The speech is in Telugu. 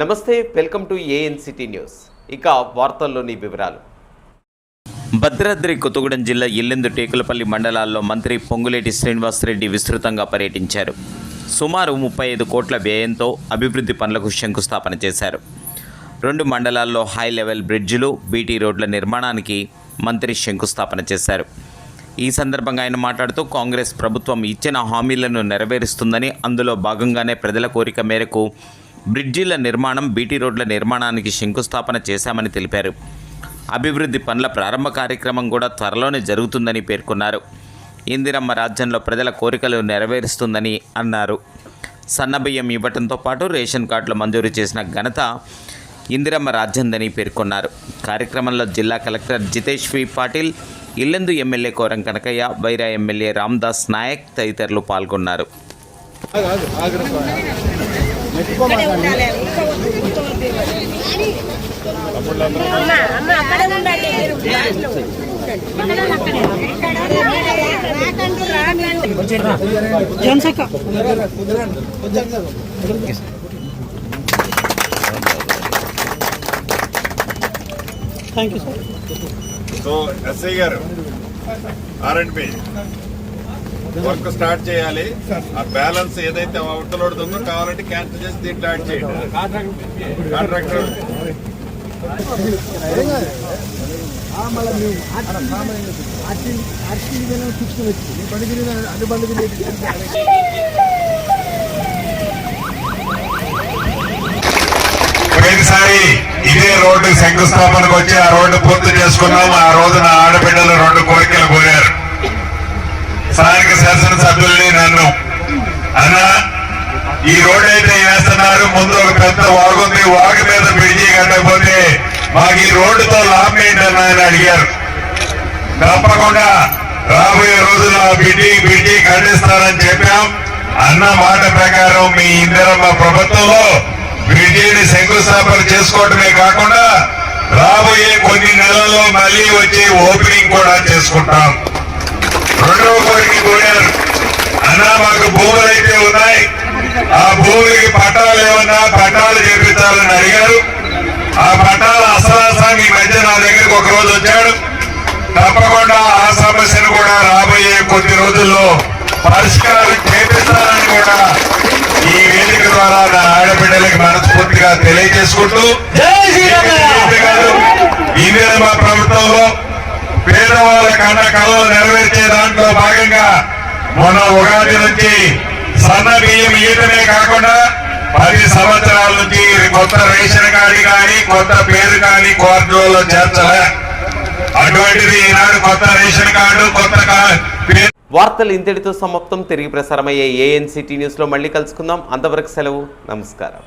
నమస్తే వెల్కమ్ టు ఏఎన్సిటీ న్యూస్. ఇక వార్తల్లోని వివరాలు. భద్రాద్రి కొత్తగూడెం జిల్లా ఇల్లెందు టేకులపల్లి మండలాల్లో మంత్రి పొంగులేటి శ్రీనివాసరెడ్డి విస్తృతంగా పర్యటించారు. సుమారు ముప్పై ఐదు కోట్ల వ్యయంతో అభివృద్ధి పనులకు శంకుస్థాపన చేశారు. రెండు మండలాల్లో హై లెవెల్ బ్రిడ్జిలు బీటీ రోడ్ల నిర్మాణానికి మంత్రి శంకుస్థాపన చేశారు. ఈ సందర్భంగా ఆయన మాట్లాడుతూ కాంగ్రెస్ ప్రభుత్వం ఇచ్చిన హామీలను నెరవేరుస్తుందని అందులో భాగంగానే ప్రజల కోరిక మేరకు బ్రిడ్జీల నిర్మాణం బీటీ రోడ్ల నిర్మాణానికి శంకుస్థాపన చేశామని తెలిపారు. అభివృద్ధి పనుల ప్రారంభ కార్యక్రమం కూడా త్వరలోనే జరుగుతుందని పేర్కొన్నారు. ఇందిరమ్మ రాజ్యంలో ప్రజల కోరికలు నెరవేరుస్తుందని అన్నారు. సన్నబియ్యం ఇవ్వటంతో పాటు రేషన్ కార్డులు మంజూరు చేసిన ఘనత ఇందిరమ్మ రాజ్యందని పేర్కొన్నారు. కార్యక్రమంలో జిల్లా collector Jitesh V Patil Yellandu MLA Koram Kanakaiah Wyra MLA Ramdas Nayak తదితరులు పాల్గొన్నారు. అమ్మ అమ్మ అక్కడే ఉండండి మీరు thank you sir so SI గారు ఆర్ఎండ్బి వర్క్ స్టార్ట్ చేయాలి. ఆ బ్యాలెన్స్ ఏదైతే అవతల ఉందో కావాలంటే క్యాన్సిల్ చేసి దీంట్లో యాడ్ చేయండి. కాంట్రాక్టర్. పోయినసారి ఇదే రోడ్డు శంకుస్థాపనకు వచ్చి ఆ రోడ్డు పూర్తి చేసుకున్నాం. ఆ రోజున ఆడబిడ్డలు రెండు కోరికలు శాసనసభ్యుల్ని నన్ను. అన్నా ఈ రోడ్ అయితే వేస్తున్నారు ముందు ఒక పెద్ద వాగుంది వాగు మీద బ్రిడ్జి కట్టకపోతే మాకు ఈ రోడ్డుతో లాభం ఏంటన్నా ఆయన అడిగారు. తప్పకుండా రాబోయే రోజుల్లో ఆ బిడ్డి బిడ్డి ఖండిస్తారని చెప్పాం. అన్న మాట ప్రకారం మీ ఇందిరమ్మ ప్రభుత్వంలో బ్రిడ్జిని శంకుస్థాపన చేసుకోవటమే కాకుండా రాబోయే కొన్ని నెలల్లో మళ్ళీ వచ్చి ఓపెనింగ్ కూడా చేసుకుంటాం. రెండవ కోరారు అన్న మాకు భూములు అయితే ఉన్నాయి. ఆ భూమికి పట్టాలు ఏమన్నా పట్టాలు చేపించాలని అడిగారు. ఆ పట్టాల అసలాసాన్ని ఈ మధ్య నా దగ్గరికి ఒక రోజు వచ్చాడు. తప్పకుండా ఆ సమస్యను కూడా రాబోయే కొద్ది రోజుల్లో పరిష్కారం చేపిస్తారని కూడా ఈ వేదిక ద్వారా నా ఆడబిడ్డలకి మనస్ఫూర్తిగా తెలియజేసుకుంటూ కాదు, ఇదే మా ప్రభుత్వంలో పేదవాళ్ళ కన్న కళలు నెరవేర్చే దాంట్లో భాగంగా మన ఉగాది నుంచి సన్న బియ్యం ఇయ్యటమే కాకుండా పది సంవత్సరాల నుంచి కొత్త రేషన్ కార్డు కానీ కొత్త పేరు కానీ కోర్టులో చేర్చలే. అటువంటిది ఈనాడు కొత్త రేషన్ కార్డు కొత్త వార్తలు ఇంతటితో సమాప్తం. తిరిగి ప్రసారమయ్యే ఏఎన్సిటీ న్యూస్లో మళ్ళీ కలుసుకుందాం. అంతవరకు సెలవు. నమస్కారం.